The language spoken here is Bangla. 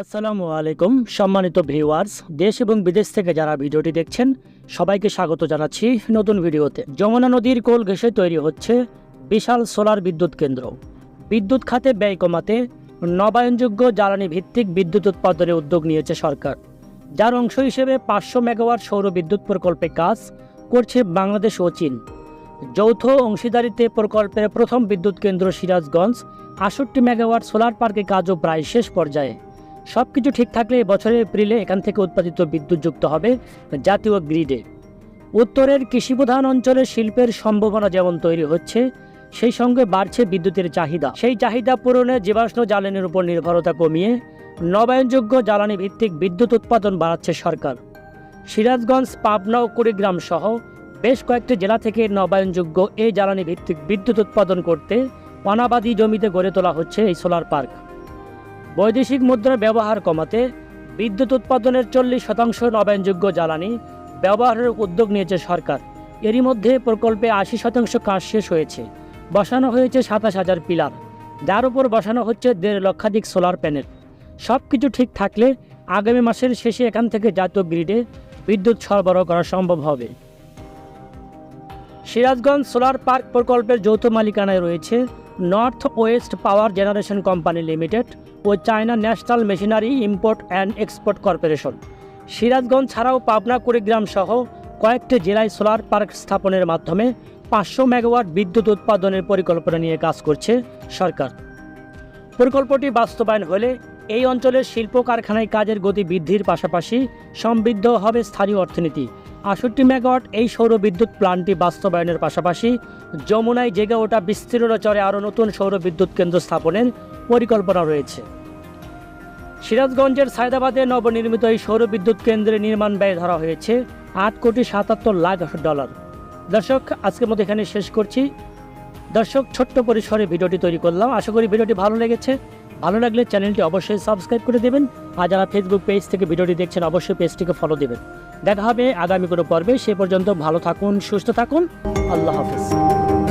আসসালামু আলাইকুম, সম্মানিত ভিউয়ার্স, দেশ এবং বিদেশ থেকে যারা ভিডিওটি দেখছেন, সবাইকে স্বাগত জানাচ্ছি নতুন ভিডিওতে। যমুনা নদীর কোল ঘেঁষে তৈরি হচ্ছে বিশাল সোলার বিদ্যুৎ কেন্দ্র। বিদ্যুৎ খাতে ব্যয় কমাতে নবায়নযোগ্য জ্বালানি ভিত্তিক বিদ্যুৎ উৎপাদনের উদ্যোগ নিয়েছে সরকার। যার অংশ হিসেবে পাঁচশো মেগাওয়াট সৌর বিদ্যুৎ প্রকল্পে কাজ করছে বাংলাদেশ ও চীন। যৌথ অংশীদারিতে প্রকল্পের প্রথম বিদ্যুৎ কেন্দ্র সিরাজগঞ্জ আষট্টি মেগাওয়াট সোলার পার্কে কাজও প্রায় শেষ পর্যায়ে। সব কিছু ঠিক থাকলে বছরের এপ্রিলে এখান থেকে উৎপাদিত বিদ্যুৎ যুক্ত হবে জাতীয় গ্রিডে। উত্তরের কৃষিপ্রধান অঞ্চলে শিল্পের সম্ভাবনা যেমন তৈরি হচ্ছে, সেই সঙ্গে বাড়ছে বিদ্যুতের চাহিদা। সেই চাহিদা পূরণে জীবাশ্ম জ্বালানির উপর নির্ভরতা কমিয়ে নবায়নযোগ্য জ্বালানি ভিত্তিক বিদ্যুৎ উৎপাদন বাড়াচ্ছে সরকার। সিরাজগঞ্জ, পাবনা ও কুড়িগ্রাম সহ বেশ কয়েকটি জেলা থেকে নবায়নযোগ্য এই জ্বালানি ভিত্তিক বিদ্যুৎ উৎপাদন করতে অনাবাদী জমিতে গড়ে তোলা হচ্ছে এই সোলার পার্ক। বৈদেশিক মুদ্রার ব্যবহার কমাতে বিদ্যুৎ উৎপাদনের চল্লিশ শতাংশ নবায়নযোগ্য জ্বালানি ব্যবহারের উদ্যোগ নিয়েছে সরকার। এরই মধ্যে প্রকল্পে আশি শতাংশ কাজ শেষ হয়েছে। বসানো হয়েছে সাতাশ হাজার পিলার। যার উপর বসানো হচ্ছে দেড় লক্ষাধিক সোলার প্যানেল। সব কিছু ঠিক থাকলে আগামী মাসের শেষে এখান থেকে জাতীয় গ্রিডে বিদ্যুৎ সরবরাহ করা সম্ভব হবে। সিরাজগঞ্জ সোলার পার্ক প্রকল্পের যৌথ মালিকানায় রয়েছে north west power generation company limited O China national machinery import and export corporation Sirajganj ছাড়াও পাবনা কুড়িগ্রাম সহ কয়েকটি জেলায় সোলার পার্ক স্থাপনের মাধ্যমে পাঁচশো মেগাওয়াট বিদ্যুৎ উৎপাদনের পরিকল্পনা নিয়ে কাজ করছে সরকার। প্রকল্পটি বাস্তবায়ন হলে এই অঞ্চলের শিল্প কারখানায় কাজের গতি বৃদ্ধির পাশাপাশি সমৃদ্ধ হবে স্থানীয় অর্থনীতি। আষট্টি মেগাওয়াট এই সৌর বিদ্যুৎ প্ল্যান্টটি বাস্তবায়নের পাশাপাশি যমুনায় জেগে ওঠা বিস্তীর্ণ চরে আরও নতুন সৌর বিদ্যুৎ কেন্দ্র স্থাপনের পরিকল্পনা রয়েছে। সিরাজগঞ্জের সায়দাবাদে নবনির্মিত এই সৌর বিদ্যুৎ কেন্দ্রের নির্মাণ ব্যয় ধরা হয়েছে আট কোটি সাতাত্তর লাখ ডলার। দর্শক, আজকের মতো এখানে শেষ করছি। দর্শক, ছোট্ট পরিসরে ভিডিওটি তৈরি করলাম। আশা করি ভিডিওটি ভালো লেগেছে। ভালো লাগলে চ্যানেলটি অবশ্যই সাবস্ক্রাইব করে দেবেন আর যারা ফেসবুক পেজ থেকে ভিডিওটি দেখছেন, অবশ্যই পেজটিকে ফলো দেবেন। দেখা হবে আগামী কোনো পর্বে, সে পর্যন্ত ভালো থাকুন, সুস্থ থাকুন। আল্লাহ হাফিজ।